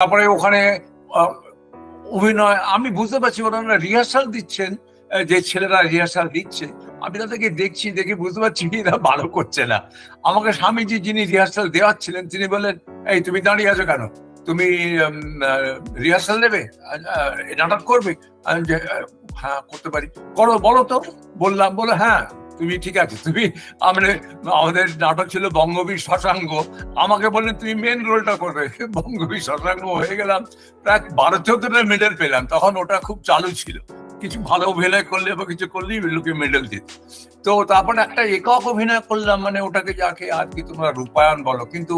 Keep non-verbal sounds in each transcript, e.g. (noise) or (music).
তারপরে ওখানে অভিনয়, আমি বুঝতে পারছি ওনারা রিহার্সাল দিচ্ছেন যে ছেলেরা রিহার্সাল দিচ্ছে। আমি তাদেরকে দেখছি, দেখে বুঝতে পারছি (laughs) এরা ভালো করছে না। আমাকে স্বামীজি যিনি রিহার্সাল দেওয়াচ্ছিলেন, তিনি বললেন, এই, তুমি দাঁড়িয়ে আছো কেন? তুমি রিহার্সাল দেবে নাটক করবে? হ্যাঁ করতে পারি। করো, বলো তো। বললাম বলো হ্যাঁ। তুমি ঠিক আছে, তুমি আমাদের আমাদের নাটক ছিল বঙ্গবীর শশাঙ্গ আমাকে বললেন তুমি মেন রোলটা করবে। (laughs) বঙ্গবীর শশাঙ্গ হয়ে গেলাম, প্রায় বারো চোদ্দটা মেডেল পেলাম। তখন ওটা খুব চালু ছিল। কিছু ভালো অভিনয় করলে বা কিছু করলেই লোকে মেডেল দিত। তো তারপর একটা একক অভিনয় করলাম মানে ওটাকে যাকে আর কি তোমরা রূপায়ণ বলো। কিন্তু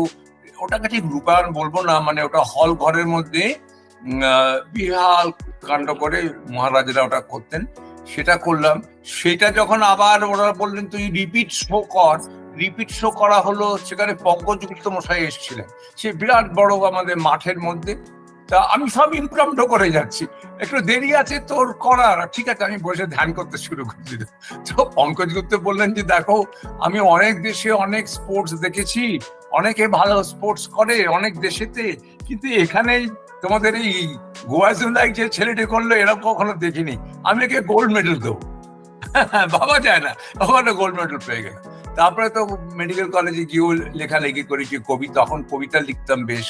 ওটাকে ঠিক রূপায়ণ বলব না মানে ওটা হল ঘরের মধ্যে বিহাল কাণ্ড করে মহারাজরা ওটা করতেন। সেটা করলাম। সেটা যখন আবার ওরা বললেন, তুই রিপিট শো কর। রিপিট শো করা হলো, সেখানে পঙ্কজগুপ্ত মশাই এসেছিলেন। সে বিরাট বড় আমাদের মাঠের মধ্যে। তা আমি সব ইমপ্রাম্প করে যাচ্ছি। একটু দেরি আছে তোর করার। ঠিক আছে, আমি বসে ধ্যান করতে শুরু করছি তো পঙ্কজ গুপ্ত বললেন যে, দেখো, আমি অনেক দেশে অনেক স্পোর্টস দেখেছি। অনেকে ভালো স্পোর্টস করে অনেক দেশেতে। কিন্তু এখানে তোমাদের এই গোয়াজুলাই যে ছেলেটি করল এরকম কখনো দেখিনি। আমি একে গোল্ড মেডেল দেবো। (laughs) বাবা যায় না। ওখানে গোল্ড মেডেল পেয়ে গেল তারপরে তো মেডিকেল কলেজে গিয়েও লেখালেখি করেছি, কবি। তখন কবিতা লিখতাম বেশ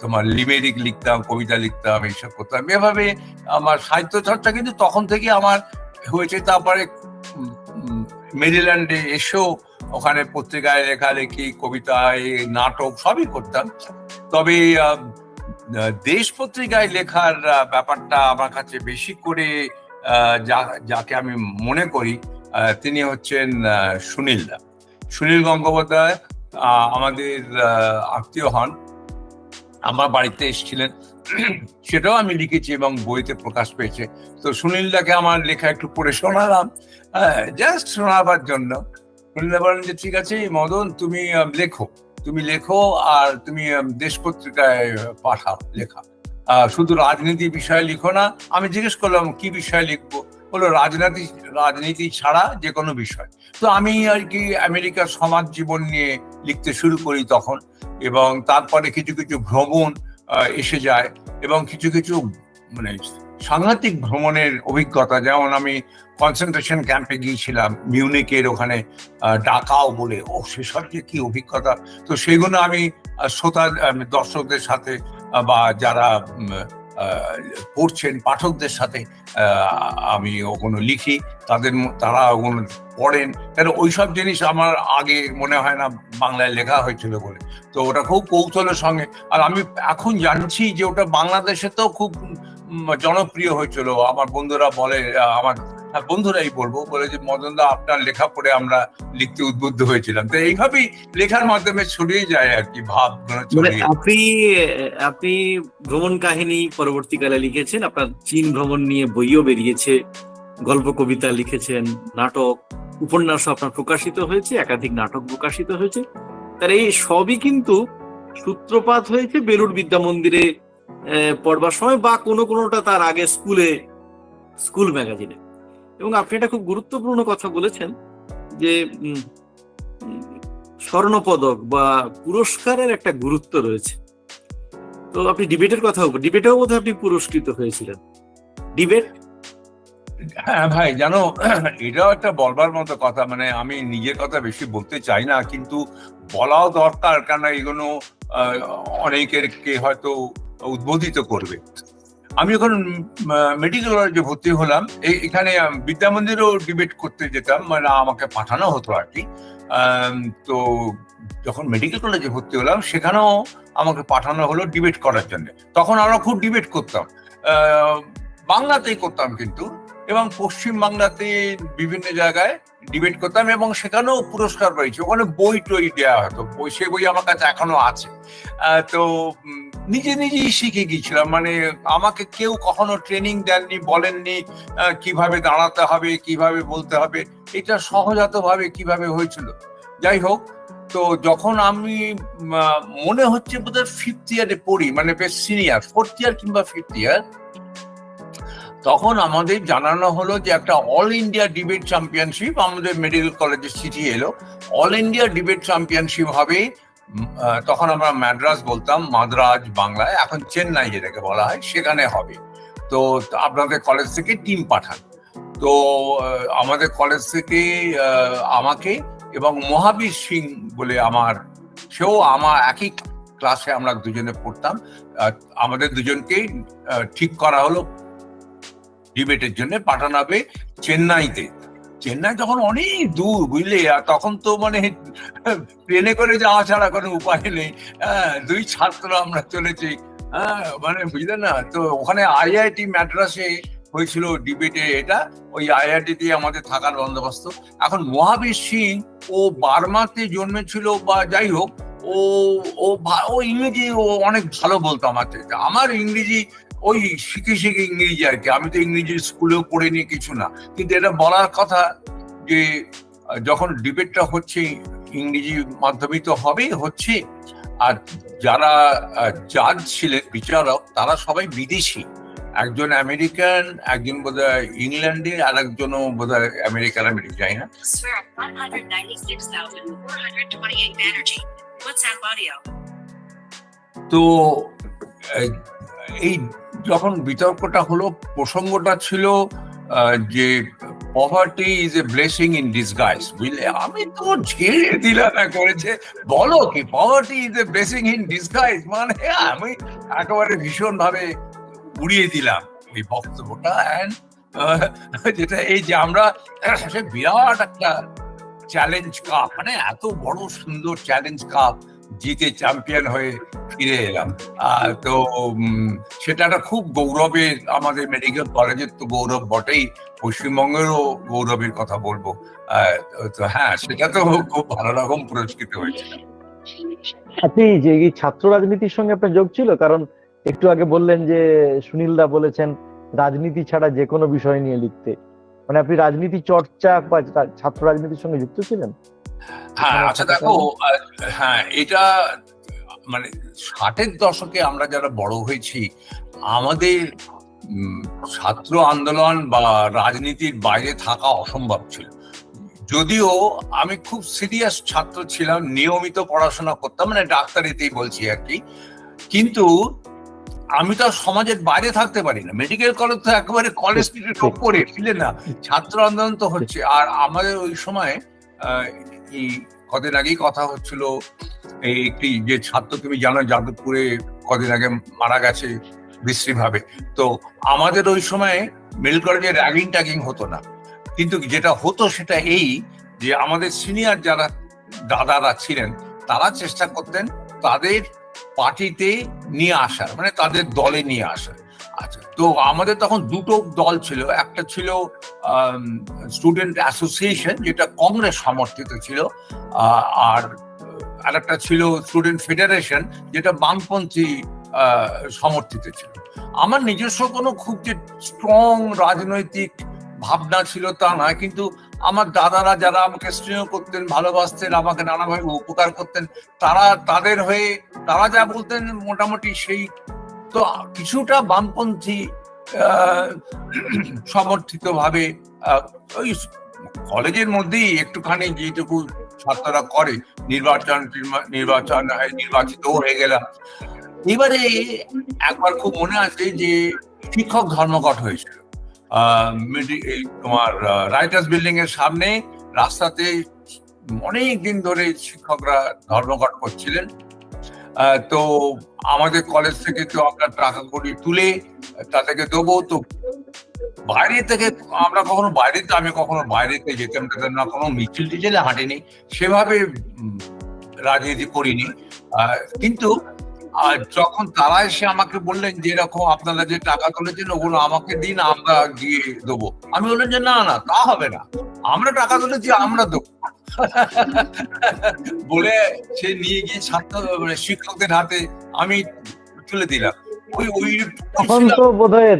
তোমার লিমেরিক লিখতাম, কবিতা লিখতাম, এইসব করতাম। এভাবে আমার সাহিত্য চর্চা কিন্তু তখন থেকে আমার হয়েছে। তারপরে মেরিল্যান্ডে এসেও ওখানে পত্রিকায় লেখালেখি কবিতা এই নাটক সবই করতাম। তবে দেশ পত্রিকায় লেখার ব্যাপারটা আমার কাছে বেশি করে যাকে আমি মনে করি তিনি হচ্ছেন সুনীল দা। সুনীল গঙ্গোপাধ্যায় আমাদের আত্মীয় হন। আমার বাড়িতে এসেছিলেন। সেটাও আমি লিখেছি এবং বইতে প্রকাশ পেয়েছে। তো সুনীল দাকে আমার লেখা একটু পড়ে শোনালাম। জাস্ট শোনাবার জন্য। সুনীল দা বলেন যে, ঠিক আছে, মদন, তুমি লেখো। তুমি লেখো আর তুমি দেশ পত্রিকায় পাঠাও লেখা। শুধু রাজনীতি বিষয়ে লিখো না, আমি জিজ্ঞেস করলাম, কি বিষয়ে লিখব? বলল, রাজনীতি রাজনীতি ছাড়া যে কোনো বিষয়। তো আমি আর কি আমেরিকার সমাজ জীবন নিয়ে লিখতে শুরু করি তখন এবং তারপরে কিছু কিছু ভ্রমণ এসে যায় এবং কিছু কিছু মানে সাংঘাতিক ভ্রমণের অভিজ্ঞতা, যেমন আমি কনসেন্ট্রেশন ক্যাম্পে গিয়েছিলাম মিউনিকের ওখানে ডাকাও বলে। ও, সেসব যে কি অভিজ্ঞতা। তো সেগুলো আমি শ্রোতা দর্শকদের সাথে বা যারা পড়ছেন পাঠকদের সাথে আমি ওগুলো লিখি। তাদের তারা ওগুলো পড়েন। কেন, ওইসব জিনিস আমার আগে মনে হয় না বাংলায় লেখা হয়েছিল বলে। তো ওটা খুব কৌতূহলের সঙ্গে। আর আমি এখন জানছি যে ওটা বাংলাদেশে তো খুব জনপ্রিয় হয়েছিল। আমার বন্ধুরা বলে আমার বন্ধুরাই বলব বলে যে মদন দা আপনার লেখা পড়ে আমরা লিখতে উদ্বুদ্ধ হয়েছিলাম। তো এইভাবেই লেখার মাধ্যমে ছড়িয়ে যায় আর কি ভাব মানে আপনি আপনি ভ্রমণ কাহিনী পরবর্তীকালে লিখেছেন আপনার চীন ভ্রমণ নিয়ে বইও বেরিয়েছে গল্প কবিতা লিখেছেন নাটক উপন্যাস আপনার প্রকাশিত হয়েছে একাধিক নাটক প্রকাশিত হয়েছে। তার এই সবই কিন্তু সূত্রপাত হয়েছে বেলুর বিদ্যা মন্দিরে পড়বার সময় বা কোনো কোনোটা তার আগে স্কুলে, স্কুল ম্যাগাজিনে। এবং আপনি এটা খুব গুরুত্বপূর্ণ কথা বলেছেন যে স্বর্ণপদক বা পুরস্কারের একটা গুরুত্ব রয়েছে। তো আপনি ডিবেটের কথা, ডিবেটেও বোধহয় আপনি পুরস্কৃত হয়েছিলেন। ডিবেট? হ্যাঁ ভাই, জানো, এটাও একটা বলবার মতো কথা মানে আমি নিজের কথা বেশি বলতে চাই না, কিন্তু বলাও দরকার কেন এগুলো অনেকের কে হয়তো উদ্বোধিত করবে। আমি যখন মেডিকেল কলেজে ভর্তি হলাম। এখানে বিদ্যা মন্দিরেও ডিবেট করতে যেতাম মানে আমাকে পাঠানো হতো আর কি। তো যখন মেডিকেল কলেজে ভর্তি হলাম, সেখানেও আমাকে পাঠানো হলো ডিবেট করার জন্য। তখন আমরা খুব ডিবেট করতাম। বাংলাতেই করতাম কিন্তু, এবং পশ্চিম বাংলাতে বিভিন্ন জায়গায় ডিবেট করতাম, এবং সেখানেও পুরস্কার পেয়েছি। ওখানে বই টই দেওয়া হতো। বই, সে বই আমার কাছে এখনও আছে। তো নিজে নিজেই শিখে গিয়েছিলাম। মানে আমাকে কেউ কখনো ট্রেনিং দেননি, বলেননি কীভাবে দাঁড়াতে হবে, কীভাবে বলতে হবে। এটা সহজাতভাবে কীভাবে হয়েছিল। যাই হোক, তো যখন আমি মনে হচ্ছে বোধহয় ফিফথ ইয়ারে পড়ি মানে বেশ সিনিয়র ফোর্থ ইয়ার কিংবা ফিফথ ইয়ার তখন আমাদের জানানো হলো যে একটা all India debate championship medical medical কলেজে চিঠি এলো। অল ইন্ডিয়া ডিবেট চ্যাম্পিয়নশিপ হবে তখন আমরা ম্যাড্রাস বলতাম, মাদ্রাজ বাংলায়, এখন চেন্নাই যেটাকে বলা হয়, সেখানে হবে। তো আপনাদের কলেজ থেকে টিম পাঠান। তো আমাদের কলেজ থেকে আমাকে এবং মহাবীর সিং বলে আমার, সেও আমার একই ক্লাসে আমরা দুজনে পড়তাম। আমাদের দুজনকেই ঠিক করা হলো। ডিবেটের জন্য পাঠানো হবে চেন্নাইতে। চেন্নাই তখন অনেক দূর, বুঝলে? আর তখন তো মানে ট্রেনে করে যাওয়া ছাড়া কোনো উপায় নেই। হ্যাঁ দুই ছাত্র আমরা চলেছি। হ্যাঁ মানে বুঝলে না? তো ওখানে আইআইটি ম্যাড্রাসে হয়েছিল ডিবেটে এটা, ওই আইআইটি দিয়ে আমাদের থাকার বন্দোবস্ত। এখন মহাবীর সিং ও বার্মাতে জন্মেছিল বা যাই হোক, ও ও ইংরেজি ও অনেক ভালো বলতো আমার থেকে আমার ইংরেজি ওই শিখে শিখে ইংরেজি আর কি। আমি তো ইংরেজি স্কুলেও পড়িনি কিছু না। কিন্তু এটা বলার কথা যে যখন ডিবেটটা হচ্ছে ইংরেজি মাধ্যমে তো হবেই হচ্ছে। আর যারা জাজ ছিলেন বিচারক তারা সবাই বিদেশি। একজন আমেরিকান একজন বোধহয় ইংল্যান্ডের আর একজনও বোধহয় আমেরিকান আমেরিকা যাই না। Swear 196,428 energy. WhatsApp audio. তো এই যখন বিতর্কটা হলো, প্রসঙ্গটা ছিল যে poverty is a blessing in disguise বুঝলে? আমি তো ঝেড়ে দিলাম করেছে বলো কি poverty is a blessing in disguise মানে আমি একেবারে ভীষণ ভাবে উড়িয়ে দিলাম ওই বক্তব্যটা। অ্যান্ড যেটা এই যে আমরা বিরাট একটা চ্যালেঞ্জ কাপ মানে এত বড় সুন্দর চ্যালেঞ্জ কাপ জিতে চ্যাম্পিয়ন হয়ে ফিরে এলাম। আহ, তো সেটা একটা খুব গৌরবের আমাদের মেডিকেল কলেজের তো গৌরব বটেই। পশ্চিমবঙ্গেরও গৌরবের কথা বলব। তো হ্যাঁ সেটা তো খুব ভালো রকম পুরস্কৃত হয়েছিল আপনি যে ছাত্র রাজনীতির সঙ্গে আপনার যোগ ছিল কারণ একটু আগে বললেন যে সুনীল দা বলেছেন রাজনীতি ছাড়া যে কোনো বিষয় নিয়ে লিখতে। মানে আপনি রাজনীতি চর্চা বা ছাত্র রাজনীতির সঙ্গে যুক্ত ছিলেন? হ্যাঁ আচ্ছা দেখো হ্যাঁ এটা মানে ষাটের দশকে আমরা যারা বড় হয়েছি আমাদের ছাত্র আন্দোলন বা রাজনীতির বাইরে থাকা অসম্ভব ছিল। যদিও আমি খুব সিরিয়াস ছাত্র ছিলাম নিয়মিত পড়াশোনা করতাম মানে ডাক্তারিতেই বলছি আর কি। কিন্তু আমি তো আর সমাজের বাইরে থাকতে পারি না। মেডিকেল কলেজ তো একেবারে কলেজ (laughs) স্ট্রিটের ওপরে বুঝলে না? ছাত্র আন্দোলন তো হচ্ছে। আর আমাদের ওই সময় আহ, এই কদিন আগেই কথা হচ্ছিল, এই একটি যে ছাত্র তুমি জানো যাদবপুরে কদিন আগে মারা গেছে বিশ্রীভাবে। তো আমাদের ওই সময় মেডিকেল কলেজে র্যাগিং ট্যাগিং হতো না। কিন্তু যেটা হতো সেটা এই যে আমাদের সিনিয়র যারা দাদারা ছিলেন, তারা চেষ্টা করতেন তাদের পার্টিতে নিয়ে আসার মানে তাদের দলে নিয়ে আসার। আচ্ছা তো আমাদের তখন দুটো দল ছিল। একটা ছিল স্টুডেন্ট অ্যাসোসিয়েশন যেটা কংগ্রেস সমর্থিত ছিল আহ, আর আরেকটা ছিল স্টুডেন্ট ফেডারেশন যেটা বামপন্থী সমর্থিত ছিল। আমার নিজস্ব কোনো খুব যে স্ট্রং রাজনৈতিক ভাবনা ছিল তা নয় কিন্তু আমার দাদারা যারা আমাকে স্নেহ করতেন ভালোবাসতেন আমাকে নানাভাবে উপকার করতেন তারা তাদের হয়ে তারা যা বলতেন মোটামুটি সেই তো কিছুটা বামপন্থী সমর্থিত ভাবে কলেজের মধ্যেই একটুখানি যেটুকু ছাত্ররা করে, নির্বাচন নির্বাচন নির্বাচিত হয়ে গেলাম। এবারে একবার খুব মনে আছে যে শিক্ষক ধর্মঘট হয়েছিল। তোমার রাইটার্স বিল্ডিং এর সামনে রাস্তাতে অনেক দিন ধরে শিক্ষকরা ধর্মঘট করছিলেন। তো আমাদের কলেজ থেকে তো আমরা টাকা কড়ি তুলে তাদেরকে দেবো। তো বাইরে থেকে আমরা কখনো বাইরে আমি কখনো বাইরেতে যেতাম টেতাম না কোনো মিছিল টিচিলে হাঁটিনি। সেভাবে রাজনীতি করিনি। কিন্তু যখন তারা এসে আমাকে বললেন যে এরকম আপনারা যে টাকা তুলেছেন, ওগুলো আমাকে দিন, আমরা দিয়ে দেবো। আমি বললাম যে না না, তা হবে না। আমরা টাকা তুলেছি, আমরা দেবো। বলে সে নিয়ে গিয়ে ছাত্র মানে শিক্ষকদের হাতে আমি তুলে দিলাম। ওই ওই তখন তো বোধহয়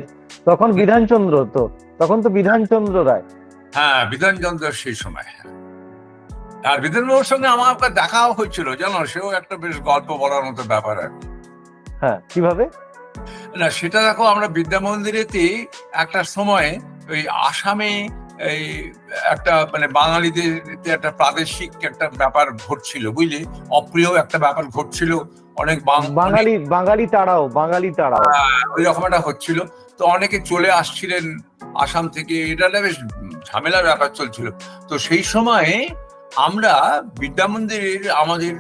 তখন বিধানচন্দ্র তো তখন তো বিধানচন্দ্র রায়। হ্যাঁ বিধানচন্দ্র সেই সময় হ্যাঁ। আর বিধানবাবুর সঙ্গে আমার দেখাও হয়েছিল জানো? সেও একটা বেশ গল্প বলার মতো ব্যাপার আর হ্যাঁ কীভাবে? না সেটা দেখো আমরা বিদ্যা মন্দিরেতে একটা সময় ওই আসামে এই একটা মানে বাঙালিদের একটা প্রাদেশিক একটা ব্যাপার ঘটছিল বুঝলি? অপ্রিয় একটা ব্যাপার ঘটছিল অনেক বাঙালি বাঙালি তারাও বাঙালি তাড়াও ওই রকম একটা হচ্ছিল। তো অনেকে চলে আসছিলেন আসাম থেকে এটা একটা বেশ ঝামেলার ব্যাপার চলছিল। তো সেই সময়ে আমরা বিদ্যা মন্দিরের আমাদের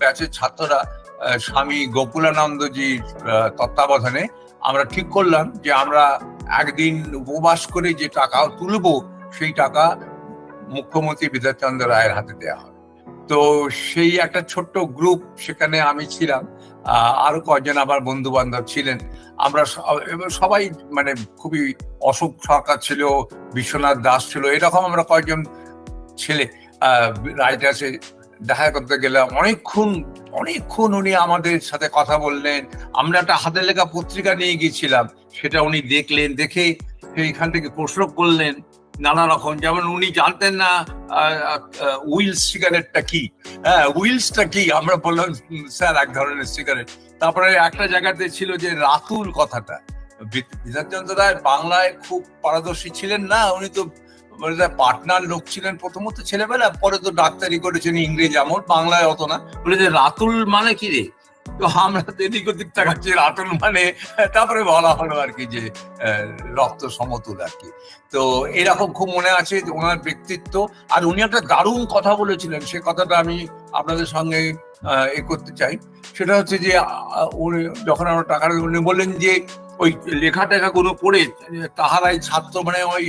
ব্যাচের ছাত্ররা স্বামী গোকুলানন্দজির তত্ত্বাবধানে আমরা ঠিক করলাম যে আমরা একদিন উপবাস করে যে টাকা তুলবো সেই টাকা মুখ্যমন্ত্রী বিদ্যাচন্দ্র রায়ের হাতে দেওয়া হয়। তো সেই একটা ছোট্ট গ্রুপ সেখানে আমি ছিলাম। আরও কয়েকজন আমার বন্ধু বান্ধব ছিলেন। আমরা সবাই মানে খুবই অশোক সরকার ছিল, বিশ্বনাথ দাস ছিল, এরকম আমরা কয়েকজন ছেলে রাইটার্সে দেখা করতে গেলাম। অনেকক্ষণ অনেকক্ষণ উনি আমাদের সাথে কথা বললেন। আমরা একটা হাতে লেখা পত্রিকা নিয়ে গিয়েছিলাম। সেটা উনি দেখলেন, দেখে সেইখান থেকে প্রশ্ন করলেন নানা রকম, যেমন উনি জানতেন না উইলস সিগারেটটা কি? হ্যাঁ উইলসটা কি? আমরা বললাম স্যার, এক ধরনের সিগারেট। তারপরে একটা জায়গাতে ছিল যে রাতুল কথাটা। বিধানচন্দ্র রায় বাংলায় খুব পারদর্শী ছিলেন না, উনি তো পাটনার লোক ছিলেন প্রথমত ছেলেবেলা পরে তো ডাক্তারি করেছেন ইংরেজ আমল বাংলায় অত না। বলে যে রাতুল মানে কি রে? তো আমরা তো এদিক ওদিক তাকাচ্ছি রাতুল মানে তারপরে বলা হলো আর কি যে রক্ত সমতুল আর কি। তো এরকম খুব মনে আছে ওনার ব্যক্তিত্ব, আর উনি একটা দারুণ কথা বলেছিলেন, সে কথাটা আমি আপনাদের সঙ্গে এ করতে চাই। সেটা হচ্ছে যে উনি যখন আমরা টাকাটা উনি বললেন যে ওই লেখা টেখা গুলো পড়ে তাহারাই ছাত্র মানে ওই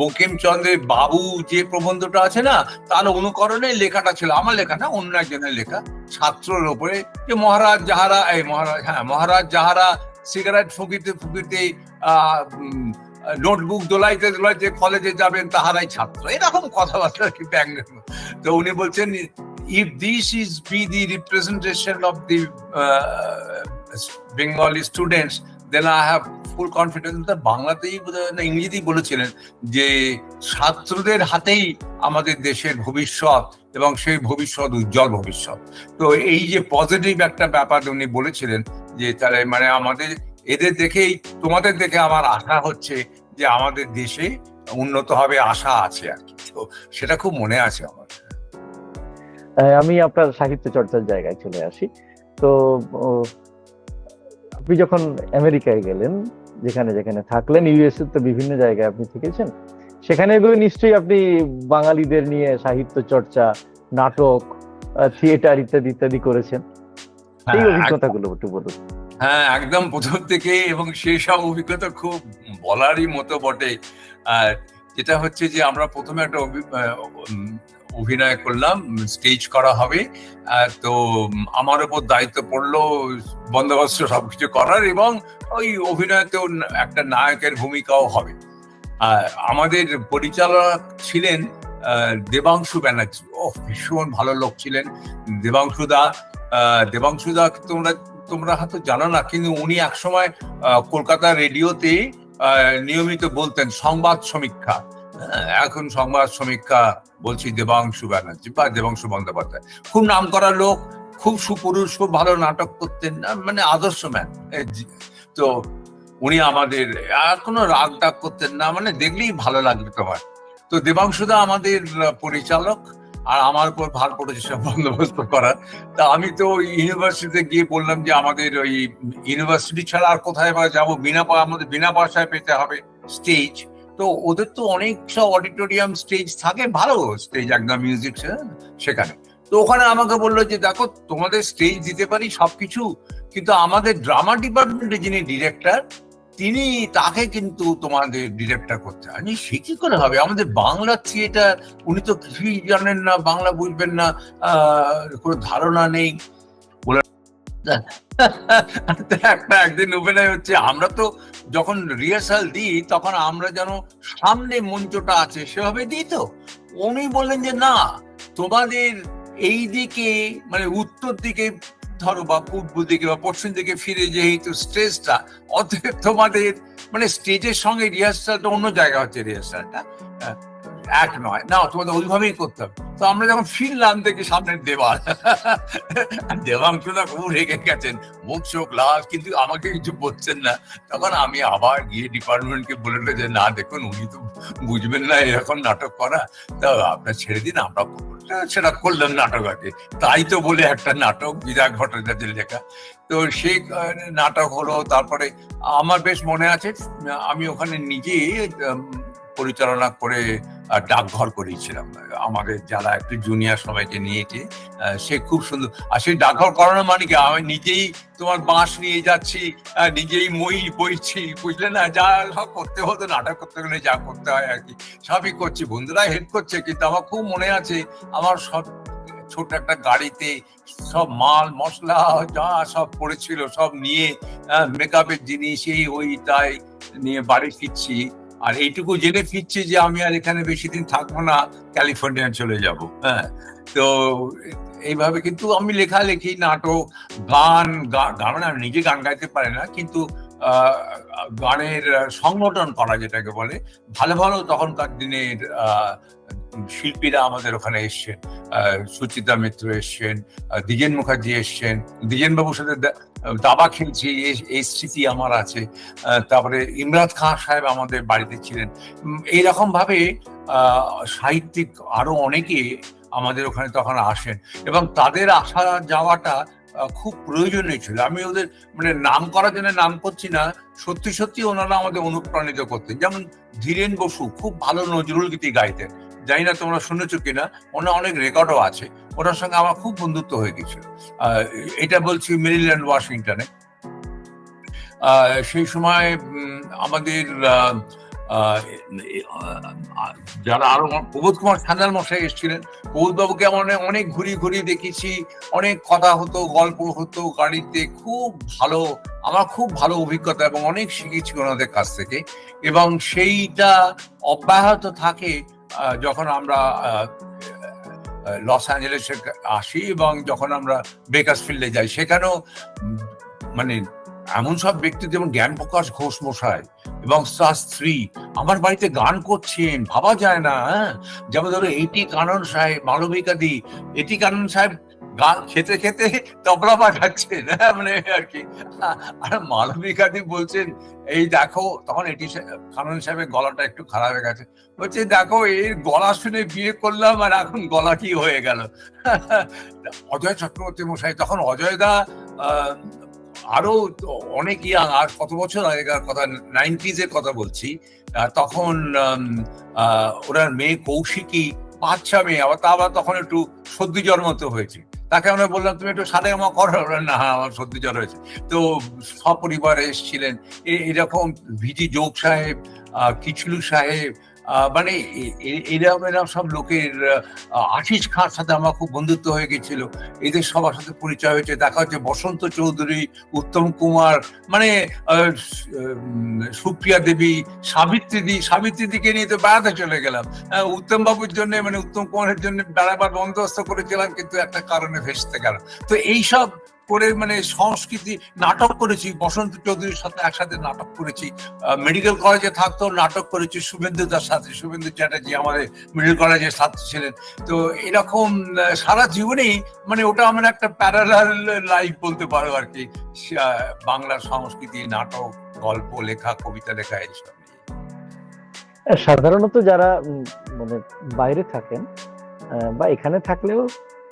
বঙ্কিমচন্দ্রের বাবু যে প্রবন্ধটা আছে না, তার অনুকরণে লেখাটা ছিল। আমার লেখা না, অন্য একজনের লেখা। ছাত্রের ওপরে যে মহারাজ যাহারা, এই মহারাজ হ্যাঁ মহারাজ যাহারা সিগারেট ফুকিতে ফুকিতে নোটবুক দোলাইতে দোলাইতে কলেজে যাবেন, তাহারাই ছাত্র। এরকম কথাবার্তা কি ব্যঙ্গের মতো। তো উনি বলছেন if this is be the representation of the Bengali students then I have full confidence বাংলাতেই না, ইংরেজিতেই বলেছিলেন যে ছাত্রদের হাতেই আমাদের দেশের ভবিষ্যৎ এবং সেই ভবিষ্যৎ উজ্জ্বল ভবিষ্যৎ। তো এই যে পজিটিভ একটা ব্যাপার উনি বলেছিলেন যে তাহলে মানে আমাদের এদের দেখেই, তোমাদের দেখে আমার আশা হচ্ছে যে আমাদের দেশে উন্নত হবে আশা আছে আর কি। তো সেটা খুব মনে আছে আমার। আমি আপনার সাহিত্য চর্চার জায়গায় চলে আসি। তো আপনি যখন আমেরিকায় গেলেন যেখানে যেখানে থাকলেন ইউএস তো বিভিন্ন জায়গায় আপনি থেকেছেন সেখানে গিয়ে নিশ্চয়ই আপনি বাঙালিদের নিয়ে সাহিত্য চর্চা নাটক থিয়েটার ইত্যাদি ইত্যাদি করেছেন। সেই হ্যাঁ, অভিজ্ঞতাগুলো একটু বলুন। হ্যাঁ একদম প্রথম থেকে এবং সেই সব অভিজ্ঞতা খুব বলারই মতো বটে। আর যেটা হচ্ছে যে আমরা প্রথমে একটা অভিনয় করলাম স্টেজ করা হবে। তো, আমার উপর দায়িত্ব পড়ল বন্দোবস্ত সবকিছু করার এবং ওই অভিনয়তেও একটা নায়কের ভূমিকাও হবে। আমাদের পরিচালক ছিলেন দেবাংশু ব্যানার্জি। ও ভীষণ ভালো লোক ছিলেন, দেবাংশু দা। দেবাংশু দা তোমরা তোমরা হয়তো জানো না, কিন্তু উনি একসময় কলকাতা রেডিওতে নিয়মিত বলতেন, সংবাদ সমীক্ষা। এখন সংবাদ সমীক্ষা বলছি দেবাংশু ব্যানার্জি বা দেবাংশু বন্দ্যোপাধ্যায়। খুব নাম করা লোক, খুব সুপুরুষ, খুব ভালো নাটক করতেন মানে আদর্শ ম্যান। তো উনি আমাদের, আর কোনো রাগ ডাক করতেন না মানে দেখলেই ভালো লাগবে তোমার। তো দেবাংশুদা আমাদের পরিচালক, আর আমার উপর ভার পড়েছে সব বন্দোবস্ত করার। তা আমি তো ইউনিভার্সিটিতে গিয়ে বললাম যে আমাদের ওই ইউনিভার্সিটি ছাড়া আর কোথায় বা যাব? বিনা আমাদের বিনা পয়সায় পেতে হবে স্টেজ। তো ওদের তো অনেক সব অডিটোরিয়াম স্টেজ থাকে, ভালো স্টেজ একদম মিউজিক সেখানে। তো ওখানে আমাকে বলল যে, দেখো, তোমাদের স্টেজ দিতে পারি সবকিছু, কিন্তু আমাদের ড্রামা ডিপার্টমেন্টে যিনি ডিরেক্টর তিনি তাকে কিন্তু তোমাদের ডিরেক্টর করতে হয়। সে কি করে হবে? আমাদের বাংলা থিয়েটার উনি তো কিছুই জানেন না, বাংলা বুঝবেন না কোনো ধারণা নেই। একটা একদিন অভিনয় হচ্ছে, আমরা তো যখন রিহার্সাল দিই, তখন আমরা যেন সামনে মঞ্চটা আছে, সেভাবে দিই তো। উনি বললেন যে, না, তোমাদের এই দিকে মানে উত্তর দিকে, ধরো বা পূর্ব দিকে বা পশ্চিম দিকে ফিরে যেহেতু স্টেজটা অতএব তোমাদের মানে স্টেজের সঙ্গে রিহার্সালটা অন্য জায়গা হচ্ছে রিহার্সালটা এক নয়। না, তোমাদের ওইভাবেই করতাম। তো আমরা যখন ফিরলাম দেখি সামনের দেওয়াল। দেবাংশুদা খুব রেগে গেছেন। মুখ, চোখ লাল, কিন্তু আমাকে কিছু বলছেন না। তখন আমি আবার গিয়ে ডিপার্টমেন্টকে বলে যে, না, দেখুন, উনি তো বুঝবেন না এরকম নাটক করা। তা আপনার ছেড়ে দিন, আমরা সেটা করলাম নাটক কি তাই তো বলে একটা নাটক, বিরাট ভট্টাচার্যের লেখা। তো সেই নাটক হলো, তারপরে আমার বেশ মনে আছে, আমি ওখানে নিজে পরিচালনা করে ডাকঘর করেছিলাম। আমাদের যারা একটু জুনিয়র সবাইকে নিয়েছে সে খুব সুন্দর। আর সেই ডাকঘর করানো মানে কি? আমি নিজেই তোমার বাঁশ নিয়ে যাচ্ছি নিজেই মই বইছি বুঝলে না? যা করতে হতো, নাটক করতে গেলে যা করতে হয় আর কি। সবই করছি। বন্ধুরা হেল্প করছে, কিন্তু আমার খুব মনে আছে, আমার সব ছোট একটা গাড়িতে সব মাল, মশলা, যা সব পড়েছিল, সব নিয়ে মেকআপের জিনিস, এই, ওই, তাই নিয়ে বাড়ি ফিরছি। আর এইটুকু জেনে ফিরছি যে আমি আর এখানে বেশি দিন থাকব না ক্যালিফোর্নিয়া চলে যাব। হ্যাঁ তো এইভাবে কিন্তু আমি লেখালেখি, নাটক, গান গান মানে আমি নিজে গান গাইতে পারি না, কিন্তু গানের সংগঠন করা যেটাকে বলে, ভালো ভালো তখনকার দিনের শিল্পীরা আমাদের ওখানে এসছেন সুচিতা মিত্র এসছেন দ্বিজেন মুখার্জি এসছেন দ্বিজেন বাবুর সাথে দাবা খেলছি এই- স্মৃতি আমার আছে। তারপরে ইমরাত খান সাহেব আমাদের বাড়িতে ছিলেন। উম, এইরকম ভাবে আহ, সাহিত্যিক আরও অনেকে আমাদের ওখানে তখন আসেন এবং তাদের আসা যাওয়াটা খুব প্রয়োজনীয় ছিল। আমি ওদের মানে নাম করার জন্য নাম করছি না সত্যি সত্যি ওনারা আমাদের অনুপ্রাণিত করতেন। যেমন ধীরেন বসু খুব ভালো নজরুল গীতি গাইতেন। জানি না তোমরা শুনেছো কিনা, ওনার অনেক রেকর্ডও আছে। ওনার সঙ্গে আমার খুব বন্ধুত্ব হয়ে গেছিল। এটা বলছি মেরিল্যান্ড, ওয়াশিংটনে। সেই সময় আমাদের যারা আরও প্রবোধ কুমার সান্যাল মশাই এসেছিলেন প্রবোধ বাবুকে আমরা অনেক- অনেক ঘুরি ঘুরি দেখেছি, অনেক কথা হতো, গল্প হতো গাড়িতে, খুব ভালো, আমার খুব ভালো অভিজ্ঞতা এবং অনেক শিখেছি ওনাদের কাছ থেকে। এবং সেইটা অব্যাহত থাকে যখন আমরা লস অ্যাঞ্জেলেসে আসি এবং যখন আমরা বেকারসফিল্ডে যাই, সেখানেও মানে এমন সব ব্যক্তি যেমন জ্ঞান প্রকাশ ঘোষ মশাই এবং তার স্ত্রী, আমার বাড়িতে গান করছেন, ভাবা যায় না হ্যাঁ? যেমন ধরো এটি কানন সাহেব মালবিকাদি এটি কানন সাহেব গান খেতে খেতে তবলা বাজাচ্ছেন মানে আর কি। আর মালবিকাদি বলছেন, এই দেখো, তখন এটি কানন সাহেবের গলাটা একটু খারাপ হয়ে গেছে। বলছে, দেখো এর গলা শুনে বিয়ে করলাম আর এখন গলা কি হয়ে গেল? অজয় চক্রবর্তী মশাই, তখন অজয় দা আরও অনেক ইয়াং, আর কত বছর আগেকার কথা, নাইনটিজ এর কথা বলছি। তখন ওনার মেয়ে কৌশিকী বাচ্চা মেয়ে, আবার তা আবার তখন একটু সর্দি জ্বর মতো হয়েছে। তাকে আমরা বললাম, তুমি একটু আমার করো। না, আমার সর্দি জ্বর হয়েছে। তো সপরিবারে এসেছিলেন। এরকম ভিজি যোগ সাহেব কিচলু সাহেব মানে এ- এ- এরকম এরকম সব লোকের আশিস খাঁর সাথে আমার খুব বন্ধুত্ব হয়ে গেছিল। এদের সবার সাথে পরিচয় হয়েছে। দেখা হচ্ছে বসন্ত চৌধুরী, উত্তম কুমার মানে সুপ্রিয়া দেবী, সাবিত্রী দি, সাবিত্রী দিকে নিয়ে তো বেড়াতে চলে গেলাম। উত্তম বাবুর জন্য মানে উত্তম কুমারের জন্য বেড়াবার বন্দোবস্ত করেছিলাম, কিন্তু একটা কারণে ভেসতে গেল। তো এইসব করে মানে সংস্কৃতি নাটক করেছি, বসন্ত চৌধুরীর সাথে একসাথে নাটক করেছি মেডিকেল কলেজে থাকতো নাটক করেছি, শুভেন্দু দাস সাথে, শুভেন্দু চ্যাটার্জি আমাদের মেডিকেল কলেজের ছাত্র ছিলেন। তো এরকম সারা জীবনেই মানে ওটা আমার একটা প্যারালাল লাইফ বলতে পারো আর কি। বাংলার সংস্কৃতি, নাটক, গল্প, লেখা, কবিতা, লেখা এইসব সাধারণত যারা মানে বাইরে থাকেন বা এখানে থাকলেও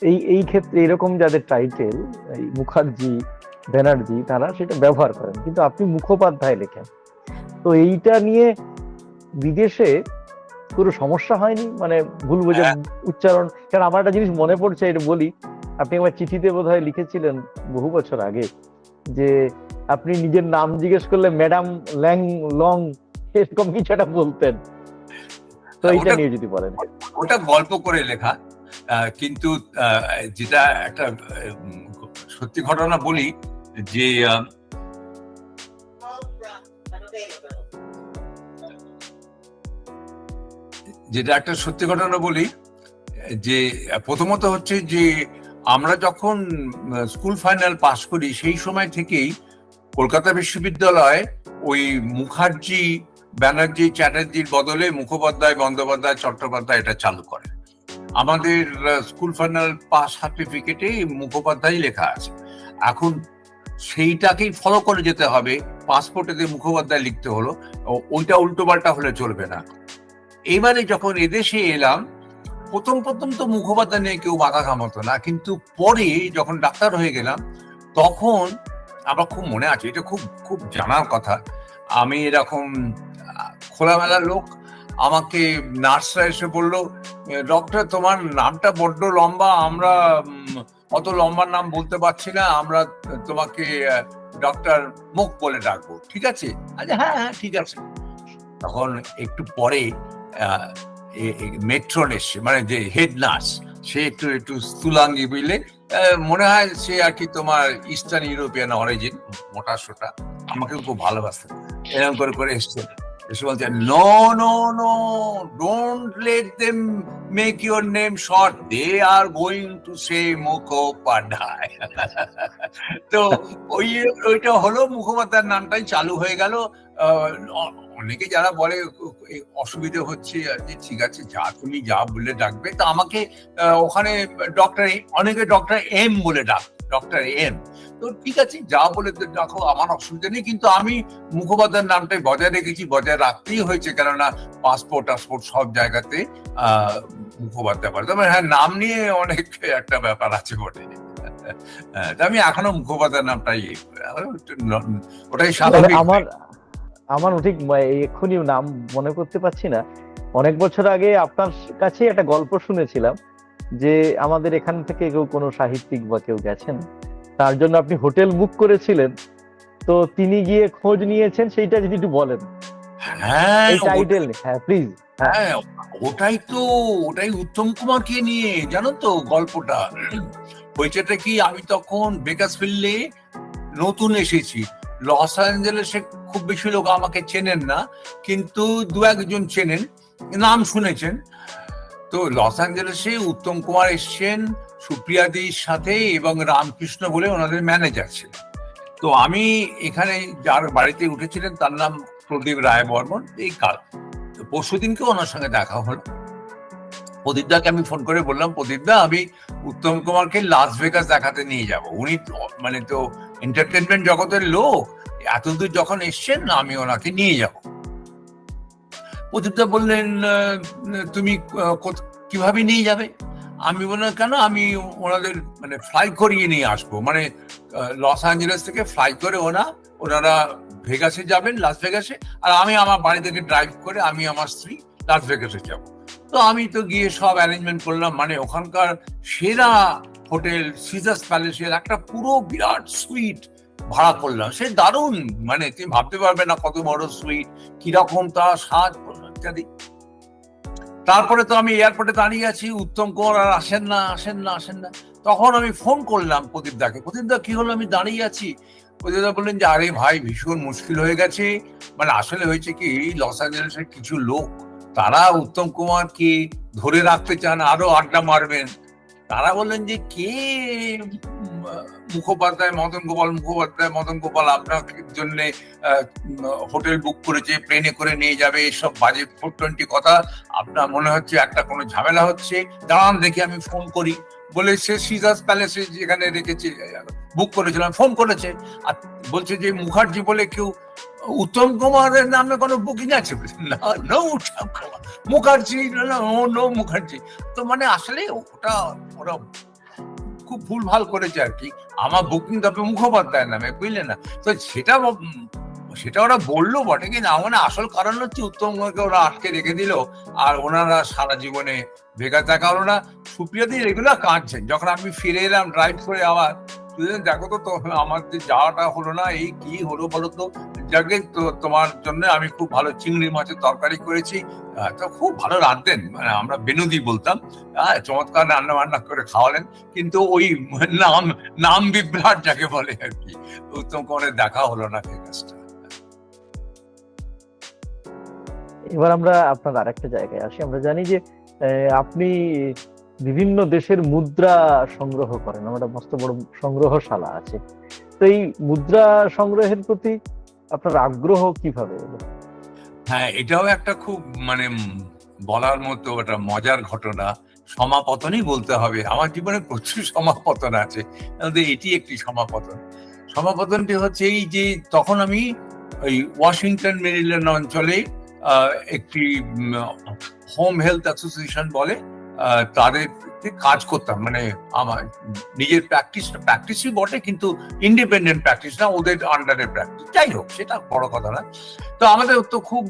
এই এই ক্ষেত্রে এরকম যাদের টাইটেল এই মুখার্জি ব্যানার্জি তারা সেটা ব্যবহার করেন। কিন্তু আপনি মুখোপাধ্যায় লেখেন। তো এইটা নিয়ে বিদেশে কোনো সমস্যা হয়নি? মানে ভুল বোঝা হ্যাঁ। উচ্চারণ? কারণ আমার একটা জিনিস মনে পড়ছে এটা বলি। আপনি আমার চিঠিতে বোধহয় লিখেছিলেন বহু বছর আগে যে আপনি নিজের নাম জিজ্ঞেস করলে ম্যাডাম ল্যাং লং এরকম কিছু একটা বলতেন। তো এইটা নিয়ে যদি বলেন। ওটা গল্প করে লেখা। কিন্তু যেটা একটা সত্যি ঘটনা বলি যে যেটা একটা সত্যি ঘটনা বলি যে, প্রথমত হচ্ছে যে, আমরা যখন স্কুল ফাইনাল পাস করি, সেই সময় থেকেই কলকাতা বিশ্ববিদ্যালয় ওই মুখার্জি ব্যানার্জি চ্যাটার্জির বদলে মুখোপাধ্যায়, বন্দ্যোপাধ্যায়, চট্টোপাধ্যায় এটা চালু করে। আমাদের স্কুল ফাইনাল পাস সার্টিফিকেটে মুখোপাধ্যায় লেখা আছে। এখন সেইটাকেই ফলো করে যেতে হবে। পাসপোর্টে মুখোপাধ্যায় লিখতে হলো। ওইটা উল্টো পাল্টা হলে চলবে না। এবারে যখন এদেশে এলাম, প্রথম প্রথম তো মুখোপাধ্যায় নিয়ে কেউ মাথা ঘামাতো না। কিন্তু পরে যখন ডাক্তার হয়ে গেলাম, তখন আমার খুব মনে আছে, এটা খুব খুব জানার কথা। আমি এরকম খোলামেলা লোক আমাকে নার্সরা এসে বলল ডক্টর তোমার নামটা বড্ড লম্বা, আমরা অত লম্বা নাম বলতে পারছি না, আমরা তোমাকে ডক্টর মুখ বলে ডাকবো, ঠিক আছে? আচ্ছা হ্যাঁ হ্যাঁ ঠিক আছে। তখন একটু পরে মেট্রন এসছে মানে যে হেড নার্স সে একটু একটু স্থূলাঙ্গি বুঝলে মনে হয় সে আর কি তোমার ইস্টার্ন ইউরোপিয়ান অরিজিন মোটা সোটা আমাকে খুব ভালোবাসে। এরকম করে করে এসছে। এসে বলছে no no no don't let them make your name short they are going to say Mukhopadhyay তো ওই, ওইটা হলো মুখোপাধ্যায়ের নামটাই চালু হয়ে গেল। অনেকে যারা বলে অসুবিধে হচ্ছে যে ঠিক আছে যা তুমি যা বলে ডাকবে। তো আমাকে ওখানে ডক্টর অনেকে ডক্টর এম বলে ডাক ডক্টর এম। তো ঠিক আছে যা বলে ডাকো আমার অসুবিধা নেই কিন্তু আমি মুখোপাধ্যায়ের নামটাই বজায় রেখেছি বজায় রাখতেই হয়েছে কেননা পাসপোর্ট টাসপোর্ট সব জায়গাতে মুখোপাধ্যায় বলে। তবে হ্যাঁ নাম নিয়ে অনেক একটা ব্যাপার আছে বটে। হ্যাঁ, আমি এখনও মুখোপাধ্যায়ের নামটাই ওটাই স্বাভাবিক। আমার আমার ঠিক এক্ষুনি নাম মনে করতে পারছি না। অনেক বছর আগে আপনার কাছে একটা গল্প শুনেছিলাম যে আমাদের এখান থেকে কেউ কোনো সাহিত্যিক বা কেউ গেছেন তার জন্য আপনি হোটেল বুক করেছিলেন। তো তিনি গিয়ে খোঁজ নিয়েছেন সেইটা যদি একটু বলেন। হ্যাঁ টাইটেল হ্যাঁ প্লিজ হ্যাঁ। ওটাই তো ওটাই উত্তম কুমারকে নিয়ে জানো তো গল্পটা। হয়েছেটা কি আমি তখন বেকাস ফিল্ডে নতুন এসেছি। লস অ্যাঞ্জেলেসে খুব বেশি লোক আমাকে চেনেন না, কিন্তু দু একজন চেনেন, নাম শুনেছেন। তো লস অ্যাঞ্জেলেসে উত্তম কুমার এসছেন, সুপ্রিয়াদির সাথে এবং রামকৃষ্ণ বলে ওনাদের ম্যানেজার ছিলেন। তো আমি এখানে যার বাড়িতে উঠেছিলেন, তার নাম প্রদীপ রায় বর্মন এই কাল। পরশু দিনকে ওনার সঙ্গে দেখা হলো। প্রদীপদাকে আমি ফোন করে বললাম, প্রদীপদা, আমি উত্তম কুমারকে লাস ভেগাস দেখাতে নিয়ে যাব। উনি তো মানে তো এন্টারটেনমেন্ট জগতের লোক, এতদূর যখন এসছেন, আমি ওনাকে নিয়ে যাব। প্রদীপদা বললেন তুমি কীভাবে নিয়ে যাবে? আমি বললাম, কেন? আমি ওনাদের মানে ফ্লাই করিয়ে নিয়ে আসব। মানে লস অ্যাঞ্জেলেস থেকে ফ্লাই করে ওনা, ওনারা ভেগাসে যাবেন লাস ভেগাসে আর আমি আমার বাড়ি থেকে ড্রাইভ করে আমি আমার স্ত্রী লাস ভেগাসে যাব। তো আমি তো গিয়ে সব অ্যারেঞ্জমেন্ট করলাম মানে ওখানকার সেরা হোটেল, সিজাস প্যালেসের একটা পুরো বিরাট সুইট ভাড়া করলাম। সে দারুণ মানে তুমি ভাবতে পারবে না কত বড় সুইট কীরকম তা সাজ ইত্যাদি। তারপরে তো আমি এয়ারপোর্টে দাঁড়িয়ে আছি, উত্তম কুমার আর আসেন না আসেন না আসেন না। তখন আমি ফোন করলাম প্রদীপ দাকে। প্রদীপ দা, কি হলো? আমি দাঁড়িয়ে আছি। প্রদীপ দা বললেন যে, আরে ভাই, ভীষণ মুশকিল হয়ে গেছে। মানে আসলে হয়েছে কি এই লস অ্যাঞ্জেলেসের কিছু লোক, তারা উত্তম কুমারকে ধরে রাখতে চান, আরও আড্ডা মারবেন। তারা বললেন যে, কে মুখোপাধ্যায়, মদন গোপাল, মুখোপাধ্যায়, মদন গোপাল আপনার জন্য হোটেল বুক করেছে, প্লেনে করে নিয়ে যাবে, এসব বাজে ফোর টোয়েন্টি কথা। আপনার মনে হচ্ছে একটা কোনো ঝামেলা হচ্ছে? দাঁড়ান দেখি আমি ফোন করি। বলে সে সিজাস প্যালেসে যেখানে রেখেছে বুক করেছিলাম, ফোন করেছে। আর বলছে যে, মুখার্জি বলে কেউ উত্তম কুমারের নামে কোনো বুকিং আছে? না উত্তম কুমার। মুখার্জি, নো মুখার্জি। তো মানে আসলে ওটা ওরা খুব ভুল ভালো করেছে আর কি। আমার বুকিং তবে মুখোপাধ্যায়ের নামে বুঝলে না? তো সেটা সেটা ওরা বলল বটে, কিন্তু আমার আসল কারণ হচ্ছে উত্তম কুমারকে ওরা আটকে রেখে দিল, আর ওনারা সারা জীবনে ভেগা থাকা হলো না সুপ্রিয়াদি রেগুলার কাঁদছেন। যখন আমি ফিরে এলাম ড্রাইভ করে আবার দেখো তো তো আমার যে যাওয়াটা হলো না, এই কি হলো বলো তো? যাকে তো তোমার জন্য আমি খুব ভালো চিংড়ি মাছের তরকারি করেছি। তো খুব ভালো রাঁধতেন। মানে আমরা বেনুদি বলতাম। চমৎকার রান্না বান্না করে খাওয়ালেন। কিন্তু ওই নাম নাম বিভ্রাট যাকে বলে আর কি উত্তম কুমারের দেখা হলো না ফেকাসটা এবার আমরা আপনার আরেকটা জায়গায় আসি। আমরা জানি যে আপনি বিভিন্ন দেশের মুদ্রা সংগ্রহ করেন। আমার মস্ত বড় সংগ্রহশালা আছে। তো এই মুদ্রা সংগ্রহের প্রতি আপনার আগ্রহ কীভাবে? হ্যাঁ এটাও একটা খুব মানে বলার মতো একটা মজার ঘটনা। সমাপতনই বলতে হবে। আমার জীবনে প্রচুর সমাপতন আছে। এটি একটি সমাপতন। সমাপতনটি হচ্ছে এই যে তখন আমি ওই ওয়াশিংটন, মেরিল্যান্ড অঞ্চলে একটি হোম হেলথ অ্যাসোসিয়েশন বলে তাদের কাজ করতাম মানে আমার নিজের প্র্যাকটিস প্র্যাকটিসই বটে, কিন্তু ইন্ডিপেন্ডেন্ট প্র্যাকটিস না, ওদের আন্ডারে প্র্যাকটিস যাই হোক, সেটা বড় কথা না। তো আমাদের তো খুব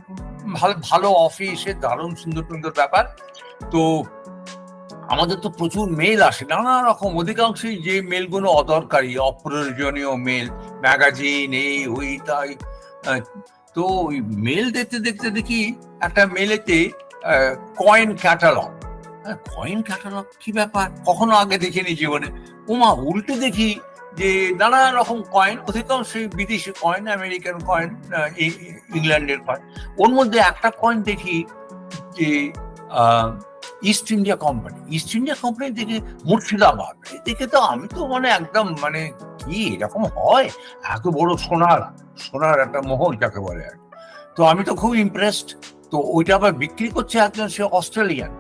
ভালো ভালো অফিসে দারুণ সুন্দর সুন্দর ব্যাপার। তো আমাদের তো প্রচুর মেল আসে, নানা রকম। অধিকাংশই যে মেলগুলো অদরকারি, অপ্রয়োজনীয় মেল ম্যাগাজিন এই, ওই, তাই। তো ওই মেল দেখতে দেখতে দেখি একটা মেলেতে কয়েন ক্যাটালগ কয়েন ক্যাটালগ কি ব্যাপার? কখনো আগে দেখিনি জীবনে। উমা, উল্টে দেখি যে নানা রকম কয়েন অধিকাংশই বিদেশি কয়েন আমেরিকান কয়েন ইংল্যান্ডের কয়েন ওর মধ্যে একটা কয়েন দেখি যে East India company East India company দেখে মুর্শিদাবাদ। দেখে তো আমি তো মানে একদম মানে কি এরকম হয়? এত বড় সোনার সোনার একটা মহল যাকে বলে আর তো আমি তো খুব ইমপ্রেসড তো ওইটা আবার বিক্রি করছে একজন, সে অস্ট্রেলিয়ান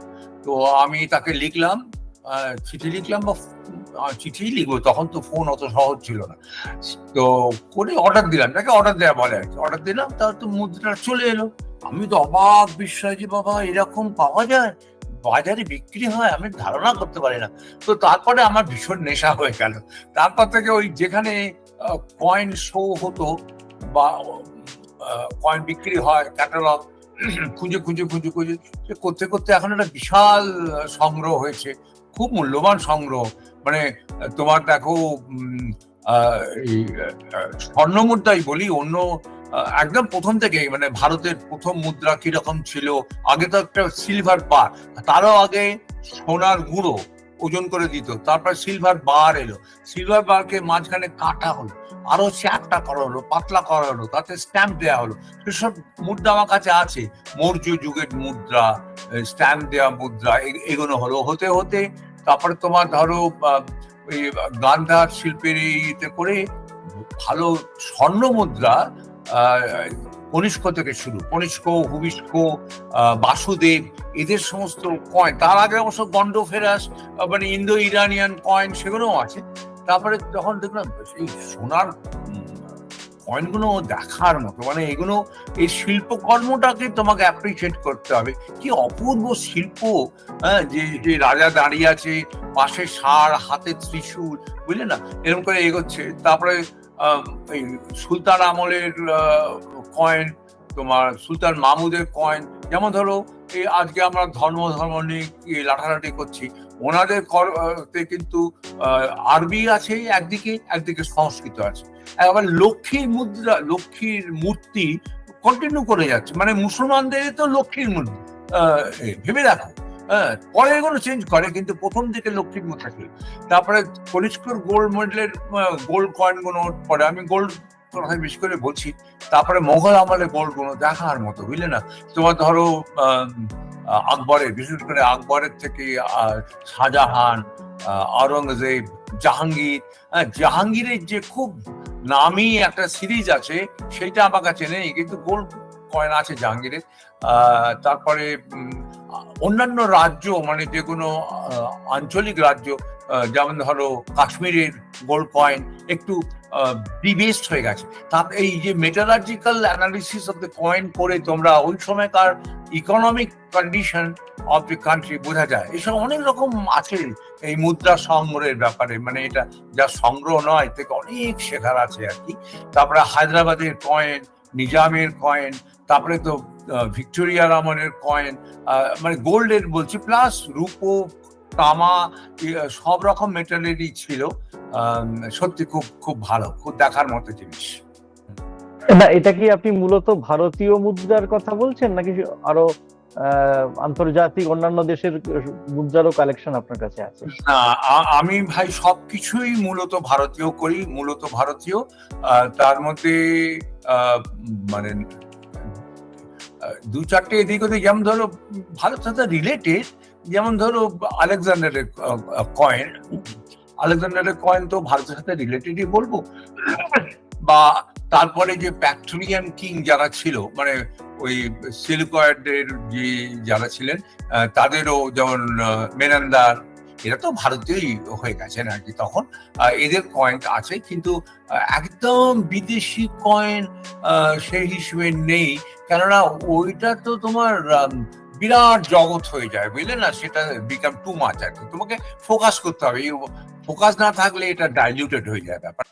তো আমি তাকে লিখলাম চিঠি লিখলাম বা চিঠি লিখব, তখন তো ফোন অত সহজ ছিল না। তো করে অর্ডার দিলাম তাকে অর্ডার দেওয়া বলে আর কি। অর্ডার দিলাম তার তো মুদ্রা চলে এলো। আমি তো অবাক বিস্ময় যে বাবা, এরকম পাওয়া যায়? বাজারে বিক্রি হয়, আমি ধারণা করতে পারি না। তো তারপরে আমার ভীষণ নেশা হয়ে গেল। তারপর থেকে ওই যেখানে কয়েন শো হতো বা কয়েন বিক্রি হয় ক্যাটালগ খুঁজে খুঁজে খুঁজে খুঁজে। করতে করতে এখন একটা বিশাল সংগ্রহ হয়েছে। খুব মূল্যবান সংগ্রহ। মানে তোমার দেখো স্বর্ণ মুদ্রাই বলি, অন্য একদম প্রথম থেকে মানে ভারতের প্রথম মুদ্রা কীরকম ছিল, আগে তো একটা সিলভার বার তারও আগে সোনার গুঁড়ো। ওজন করে দিত। তারপরে সিলভার বার এলো। সিলভার বারকে মাঝখানে কাটা হলো। আরও চ্যাপটা করা হলো, পাতলা করা হলো, তাতে স্ট্যাম্প দেওয়া হলো। সেসব মুদ্রা আমার কাছে আছে। মৌর্য যুগের মুদ্রা স্ট্যাম্প দেওয়া মুদ্রা এগুলো হলো। হতে হতে তারপরে তোমার ধরো ওই গান্ধার শিল্পের ইতে করে ভালো স্বর্ণ মুদ্রা কনিষ্ক থেকে শুরু, কনিষ্ক হুবিষ্ক বাসুদেব, এদের সমস্ত কয়েন তার আগে অবশ্য গন্ড ফেরাস মানে ইন্দো ইরানিয়ান কয়েন সেগুলোও আছে। তারপরে যখন দেখলাম, এই সোনার কয়েনগুলো দেখার মতো মানে এগুলো, এই শিল্পকর্মটাকে তোমাকে অ্যাপ্রিসিয়েট করতে হবে। কি অপূর্ব শিল্প হ্যাঁ যে যে রাজা দাঁড়িয়ে আছে, পাশে ষাঁড়, হাতে ত্রিশূল, বুঝলে না? এরকম করে এগোচ্ছে। তারপরে সুলতান আমলের কয়েন তোমার সুলতান মাহমুদের কয়েন যেমন ধরো, এই আজকে আমরা ধর্ম ধর্ম নিয়ে লাঠালাঠি করছি, ওনাদের কিন্তু আরবি আছে একদিকে একদিকে সংস্কৃত আছে। আবার লক্ষ্মীর মুদ্রা, লক্ষ্মীর মূর্তি কন্টিনিউ করে যাচ্ছে। মানে মুসলমানদের তো লক্ষ্মীর মূর্তি ভেবে দেখো হ্যাঁ পরে এগুলো চেঞ্জ করে, কিন্তু প্রথম দিকে লক্ষ্মীর মূর্তি থাকে তারপরে কনিষ্কর গোল্ড মেডেলের গোল্ড কয়েনগুলো পরে, আমি গোল্ড কথা বেশি করে বলছি তারপরে মোগল আমলে গোল্ডগুলো দেখার মতো বুঝলে না? তোমার ধরো আকবরের বিশেষ করে আকবরের থেকে শাহজাহান আওরঙ্গজেব জাহাঙ্গীর হ্যাঁ, জাহাঙ্গীরের যে খুব নামি একটা সিরিজ আছে সেটা আমার কাছে নেই কিন্তু গোল্ড কয়েন আছে জাহাঙ্গীরের। তারপরে অন্যান্য রাজ্য মানে যে কোনো আঞ্চলিক রাজ্য যেমন ধরো কাশ্মীরের গোল্ড কয়েন একটু ডিবেস্ট হয়ে গেছে। তা এই যে metallurgical analysis of the coin করে তোমরা ওই সময়কার economic condition of the country বোঝা যায়। এসব অনেক রকম আছে এই মুদ্রা সংগ্রহের ব্যাপারে মানে এটা যা সংগ্রহ নয় থেকে অনেক শেখার আছে আর কি। তারপরে হায়দ্রাবাদের কয়েন নিজামের কয়েন তারপরে তো ভিক্টোরিয়া আমলের কয়েন মানে গোল্ডের বলছি প্লাস রূপো তামা সব রকম মেটালেরই ছিল। সত্যি খুব খুব ভালো খুব দেখার মতো জিনিস। না এটা কি আপনি মূলত ভারতীয় মুদ্রার কথা বলছেন নাকি আরও আন্তর্জাতিক অন্যান্য দেশের মুদ্রারও কালেকশন আপনার কাছে আছে? না আমি ভাই সবকিছুই মূলত ভারতীয় করি মূলত ভারতীয়। তার মধ্যে মানে দু চারটে এদিক ওদিক যেমন ধরো ভারত সাথে রিলেটেড যেমন ধরো, আলেকজান্ডারের কয়েন আলেকজান্ডারের কয়েন তো ভারতের সাথে রিলেটেডই বলব। বা তারপরে যে প্যাক্টোরিয়ান কিং যারা ছিল মানে ওই সিলিকয়েডের যে যারা ছিলেন তাদেরও যেমন মেনান্দার এরা তো ভারতীয়ই হয়ে গেছেন আর কি তখন। এদের কয়েন আছে, কিন্তু একদম বিদেশি কয়েন সেই হিসেবে নেই। কেননা ওইটা তো তোমার বিরাট জগৎ হয়ে যায়, বুঝলে না? সেটা বিকাম টু মাচ আর তোমাকে ফোকাস করতে হবে। ফোকাস না থাকলে এটা ডাইলিউটেড হয়ে যায় ব্যাপার